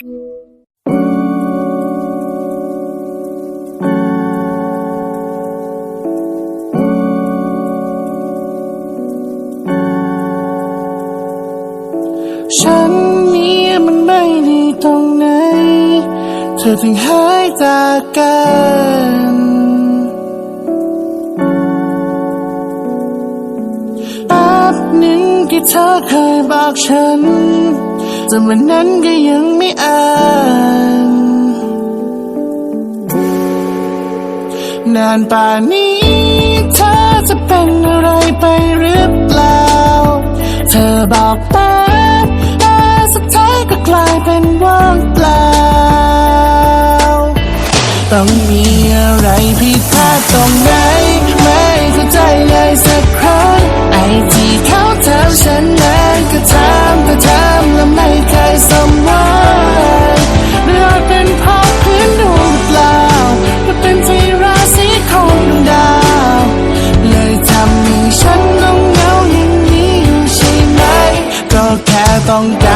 ฉันนี้มันไม่ดีตรงไหน เธอถึงหายจากกันแป๊บหนึ่งที่เธอเคยบอกฉัน แต่วันนั้นก็ยังไม่อ่านนานป่านนี้เธอจะเป็นอะไรไปหรือเปล่า เธอบอกไปแต่สุดท้ายก็กลายเป็นว่างเปล่า ต้องมีอะไรผิดพลาดตรงไหน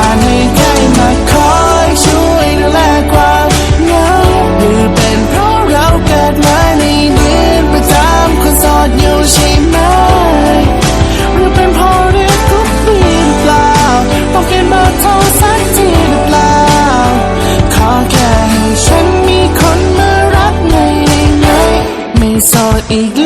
ารให้ใครมาคอยช่วยดูแลความเหงาหรือเป็นเพราะเราเกิดมาในเดือนประจำคนโสดอยู่ใช่ไหมหรือเป็นเพราะเรียกทุกปีหรือเปล่าต้องเปลี่ยนเบอร์โทรสักทีหรือเปล่า ขอแค่ให้ฉันมีคนมารักในได้ไหมไม่โสดอีก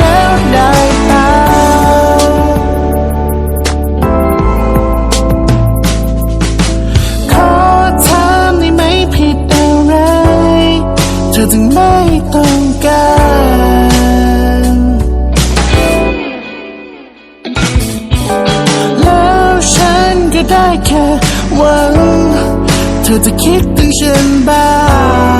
ต้องการแล้วฉันก็ได้แค่หวัง เธอจะคิดถึงฉันบ้าง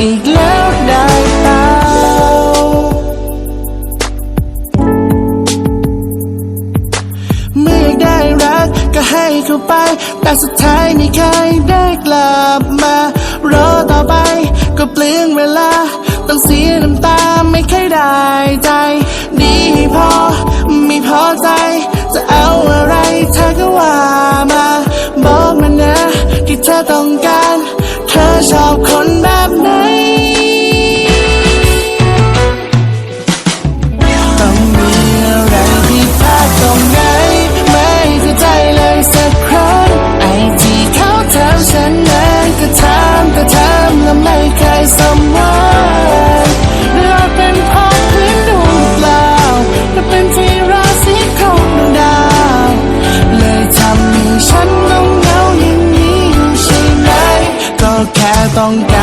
อีกแล้วได้เปล่าเมื่อได้รักก็ให้เข้าไป แต่สุดท้ายไม่เคยได้กลับมารอต่อไปก็เปลืองเวลา ต้องเสียน้ำตาไม่เคยได้ใจ ดีพอไม่พอใจ จะเอาอะไรเธอก็ว่า ฉันต้